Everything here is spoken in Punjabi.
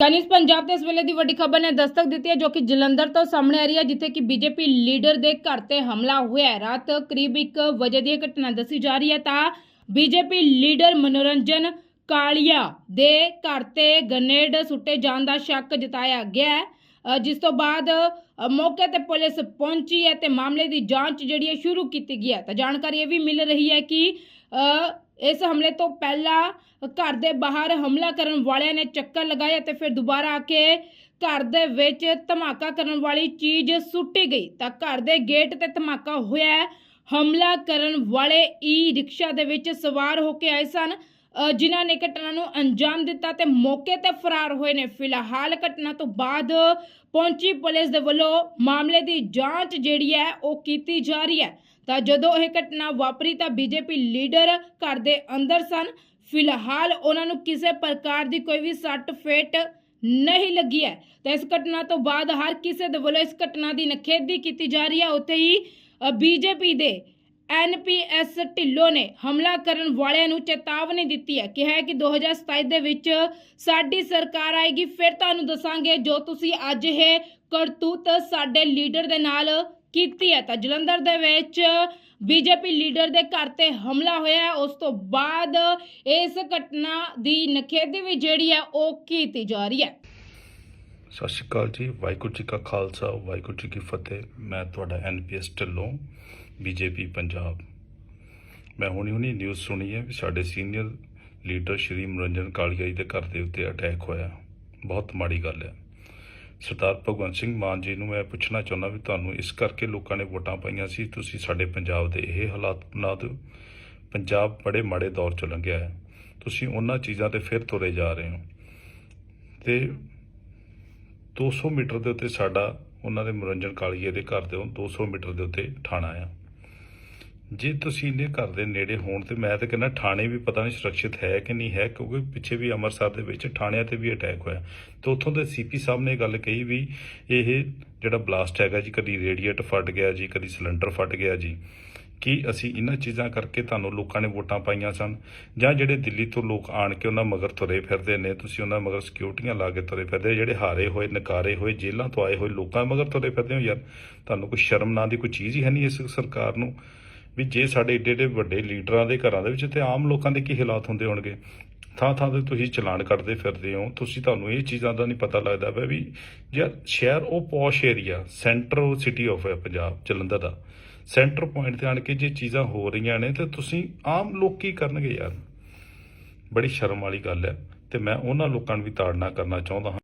ਕਨਿਸ ਪੰਜਾਬ ਦੇ ਇਸ ਵੇਲੇ ਦੀ ਵੱਡੀ ਖਬਰ ਨੇ ਦਸਤਕ ਦਿੱਤੀ ਹੈ ਜੋ ਕਿ ਜਲੰਧਰ ਤੋਂ ਸਾਹਮਣੇ ਆ ਰਹੀ ਹੈ, ਜਿੱਥੇ ਕਿ ਬੀਜੇਪੀ ਲੀਡਰ ਦੇ ਘਰ ਤੇ ਹਮਲਾ ਹੋਇਆ ਹੈ। ਰਾਤ ਕਰੀਬ 1 ਵਜੇ ਦੀ ਇਹ ਘਟਨਾ ਦੱਸੀ ਜਾ ਰਹੀ ਹੈ ਤਾਂ ਬੀਜੇਪੀ ਲੀਡਰ ਮਨੋਰੰਜਨ ਕਾਲੀਆ ਦੇ ਘਰ ਤੇ ਗ੍ਰਨੇਡ ਸੁੱਟੇ ਜਾਣ ਦਾ ਸ਼ੱਕ ਜਤਾਇਆ ਗਿਆ ਹੈ ਜਿਸ ਤੋਂ ਬਾਅਦ ਮੌਕੇ ਤੇ ਪੁਲਿਸ ਪਹੁੰਚੀ ਹੈ ਤੇ ਮਾਮਲੇ ਦੀ ਜਾਂਚ ਜਿਹੜੀ ਹੈ ਸ਼ੁਰੂ ਕੀਤੀ ਗਈ ਹੈ। ਤਾਂ ਜਾਣਕਾਰੀ ਇਹ ਵੀ ਮਿਲ ਰਹੀ ਹੈ ਕਿ ਇਸ ਹਮਲੇ ਤੋਂ ਪਹਿਲਾਂ ਘਰ ਦੇ ਬਾਹਰ ਹਮਲਾ ਕਰਨ ਵਾਲਿਆਂ ਨੇ ਚੱਕਰ ਲਗਾਏ ਅਤੇ ਫਿਰ ਦੁਬਾਰਾ ਆ ਕੇ ਘਰ ਦੇ ਵਿੱਚ ਧਮਾਕਾ ਕਰਨ ਵਾਲੀ ਚੀਜ਼ ਸੁੱਟੀ ਗਈ। ਤਾਂ ਘਰ ਦੇ ਗੇਟ ਤੇ ਧਮਾਕਾ ਹੋਇਆ। ਹਮਲਾ ਕਰਨ ਵਾਲੇ ਈ ਰਿਕਸ਼ਾ ਦੇ ਵਿੱਚ ਸਵਾਰ ਹੋ ਕੇ ਆਏ ਸਨ। ਜਿਨ੍ਹਾਂ ਨੇ ਘਟਨਾ ਨੂੰ ਅੰਜਾਮ ਦਿੱਤਾ ਤੇ ਮੌਕੇ ਤੇ ਫਰਾਰ ਹੋਏ ਨੇ। ਫਿਲਹਾਲ ਘਟਨਾ ਤੋਂ ਬਾਅਦ ਪਹੁੰਚੀ ਪੁਲਿਸ ਦੇ ਵੱਲੋਂ ਮਾਮਲੇ ਦੀ ਜਾਂਚ ਜਿਹੜੀ ਹੈ, ਉਹ ਕੀਤੀ ਜਾ ਰਹੀ ਹੈ। ਤਾਂ ਜਦੋਂ ਇਹ ਘਟਨਾ ਵਾਪਰੀ ਤਾਂ ਬੀਜੇਪੀ ਲੀਡਰ ਘਰ ਦੇ ਅੰਦਰ ਸਨ। ਫਿਲਹਾਲ ਉਹਨਾਂ ਨੂੰ ਕਿਸੇ ਪ੍ਰਕਾਰ ਦੀ ਕੋਈ ਵੀ ਸੱਟ ਫੇਟ ਨਹੀਂ ਲੱਗੀ ਹੈ। ਤਾਂ ਇਸ ਘਟਨਾ ਤੋਂ ਬਾਅਦ ਹਰ ਕਿਸੇ ਦੇ ਵੱਲੋਂ ਇਸ ਘਟਨਾ ਦੀ ਨਖੇਦੀ ਕੀਤੀ ਜਾ ਰਹੀ ਹੈ। ਉੱਥੇ ਹੀ ਬੀਜੇਪੀ ਦੇ ਐਨਪੀਐਸ ਢਿੱਲੋਂ ਨੇ ਹਮਲਾ ਕਰਨ ਵਾਲਿਆਂ ਨੂੰ ਚੇਤਾਵਨੀ ਦਿੱਤੀ ਹੈ। ਕਿ ਹੈ ਕਿ 2027 ਦੇ ਵਿੱਚ ਸਾਡੀ ਸਰਕਾਰ ਆਏਗੀ। ਫਿਰ ਤੁਹਾਨੂੰ ਦੱਸਾਂਗੇ ਜੋ ਤੁਸੀਂ ਅੱਜ ਇਹ ਕਰਤੂਤ ਸਾਡੇ ਲੀਡਰ ਦੇ ਨਾਲ ਕੀਤੀ ਹੈ। ਤਾਂ ਜਲੰਧਰ ਦੇ ਵਿੱਚ ਬੀਜੇਪੀ ਲੀਡਰ ਦੇ ਘਰ ਤੇ ਹਮਲਾ ਹੋਇਆ ਉਸ ਤੋਂ ਬਾਅਦ ਇਸ ਘਟਨਾ ਦੀ ਨਖੇਦੀ ਵੀ ਜਿਹੜੀ ਹੈ, ਉਹ ਕੀਤੀ ਜਾ ਰਹੀ ਹੈ। ਸਤਿ ਸ਼੍ਰੀ ਅਕਾਲ ਜੀ, ਵਾਹਿਗੁਰੂ ਜੀ ਕਾ ਖਾਲਸਾ, ਵਾਹਿਗੁਰੂ ਜੀ ਕੀ ਫਤਿਹ। ਮੈਂ ਤੁਹਾਡਾ ਐਨਪੀਐਸ ਢਿੱਲੋਂ ਬੀਜੇਪੀ ਪੰਜਾਬ। ਮੈਂ ਹੁਣੀ ਹੁਣੀ ਨਿਊਜ਼ ਸੁਣੀ ਹੈ ਵੀ ਸਾਡੇ ਸੀਨੀਅਰ ਲੀਡਰ ਸ਼੍ਰੀ ਮਨੋਰੰਜਨ ਕਾਲੀਆ ਜੀ ਦੇ ਘਰ ਦੇ ਉੱਤੇ ਅਟੈਕ ਹੋਇਆ। ਬਹੁਤ ਮਾੜੀ ਗੱਲ ਹੈ। ਸਰਦਾਰ ਭਗਵੰਤ ਸਿੰਘ ਮਾਨ ਜੀ ਨੂੰ ਮੈਂ ਪੁੱਛਣਾ ਚਾਹੁੰਦਾ ਵੀ ਤੁਹਾਨੂੰ ਇਸ ਕਰਕੇ ਲੋਕਾਂ ਨੇ ਵੋਟਾਂ ਪਾਈਆਂ ਸੀ, ਤੁਸੀਂ ਸਾਡੇ ਪੰਜਾਬ ਦੇ ਇਹ ਹਾਲਾਤ ਬਣਾ ਦਿਓ। ਪੰਜਾਬ ਬੜੇ ਮਾੜੇ ਦੌਰ ਚ ਲੰਘਿਆ ਹੈ। ਤੁਸੀਂ ਉਹਨਾਂ ਚੀਜ਼ਾਂ ਤੇ ਫਿਰ ਤੁਰੇ ਜਾ ਰਹੇ ਹੋ। ਤੇ 200 ਮੀਟਰ ਦੇ ਉੱਤੇ ਸਾਡਾ ਉਹਨਾਂ ਦੇ ਮਨੋਰੰਜਨ ਕਾਲੀਏ ਦੇ ਘਰ ਦੇ 200 ਮੀਟਰ ਦੇ ਉੱਤੇ ਥਾਣਾ ਆ। ਜੇ ਤੁਸੀਂ ਇਹਦੇ ਘਰ ਦੇ ਨੇੜੇ ਹੋਣ ਤੇ ਮੈਂ ਤਾਂ ਕਹਿੰਦਾ ਥਾਣੇ ਵੀ ਪਤਾ ਨਹੀਂ ਸੁਰੱਖਿਅਤ ਹੈ ਕਿ ਨਹੀਂ ਹੈ, ਕਿਉਂਕਿ ਪਿੱਛੇ ਵੀ ਅੰਮ੍ਰਿਤਸਰ ਦੇ ਵਿੱਚ ਥਾਣਿਆਂ ਤੇ ਵੀ ਅਟੈਕ ਹੋਇਆ। ਤੇ ਉੱਥੋਂ ਦੇ ਸੀਪੀ ਸਾਹਿਬ ਨੇ ਇਹ ਗੱਲ ਕਹੀ ਵੀ ਇਹ ਜਿਹੜਾ ਬਲਾਸਟ ਹੈਗਾ ਜੀ, ਕਦੀ ਰੇਡੀਏਟ ਫਟ ਗਿਆ ਜੀ, ਕਦੀ ਸਿਲੰਡਰ ਫਟ ਗਿਆ ਜੀ। ਕਿ ਅਸੀਂ ਇਹਨਾਂ ਚੀਜ਼ਾਂ ਕਰਕੇ ਤੁਹਾਨੂੰ ਲੋਕਾਂ ਨੇ ਵੋਟਾਂ ਪਾਈਆਂ ਸਨ ਜਾਂ ਜਿਹੜੇ ਦਿੱਲੀ ਤੋਂ ਲੋਕ ਆਣ ਕੇ ਉਹਨਾਂ ਮਗਰ ਤੁਰੇ ਫਿਰਦੇ ਨੇ, ਤੁਸੀਂ ਉਹਨਾਂ ਮਗਰ ਸਿਕਿਉਰਟੀਆਂ ਲਾ ਕੇ ਤੁਰੇ ਫਿਰਦੇ ਜਿਹੜੇ ਹਾਰੇ ਹੋਏ, ਨਕਾਰੇ ਹੋਏ, ਜੇਲ੍ਹਾਂ ਤੋਂ ਆਏ ਹੋਏ ਲੋਕਾਂ ਮਗਰ ਤੁਰੇ ਫਿਰਦੇ ਹੋ ਯਾਰ। ਤੁਹਾਨੂੰ ਕੋਈ ਸ਼ਰਮ ਨਾਂ ਦੀ ਕੋਈ ਚੀਜ਼ ਹੀ ਹੈ ਨਹੀਂ ਇਸ ਸਰਕਾਰ ਨੂੰ ਵੀ ਜੇ ਸਾਡੇ ਏਡੇ ਏਡੇ ਵੱਡੇ ਲੀਡਰਾਂ ਦੇ ਘਰਾਂ ਦੇ ਵਿੱਚ ਤੇ ਆਮ ਲੋਕਾਂ ਦੇ ਕੀ ਹਾਲਾਤ ਹੁੰਦੇ ਹੋਣਗੇ? ਥਾਂ ਥਾਂ ਤੇ ਤੁਸੀਂ ਚਲਾਨ ਕੱਟਦੇ ਫਿਰਦੇ ਹੋ, ਤੁਸੀਂ ਤੁਹਾਨੂੰ ਇਹ ਚੀਜ਼ਾਂ ਦਾ ਨਹੀਂ ਪਤਾ ਲੱਗਦਾ ਪਿਆ ਵੀ ਯਾਰ ਸ਼ਹਿਰ ਉਹ posh area centre city of ਹੈ ਪੰਜਾਬ, ਜਲੰਧਰ ਦਾ। ਸੈਂਟਰ ਪੁਆਇੰਟ ਤੇ ਆਣ ਕੇ ਜੇ ਚੀਜ਼ਾਂ ਹੋ ਰਹੀਆਂ ਨੇ ਤੇ ਤੁਸੀਂ ਆਮ ਲੋਕ ਕੀ ਕਰਨਗੇ ਯਾਰ। ਬੜੀ ਸ਼ਰਮ ਵਾਲੀ ਗੱਲ ਹੈ ਤੇ ਮੈਂ ਉਹਨਾਂ ਲੋਕਾਂ ਨੂੰ ਵੀ ਤਾੜਨਾ ਕਰਨਾ ਚਾਹੁੰਦਾ ਹਾਂ।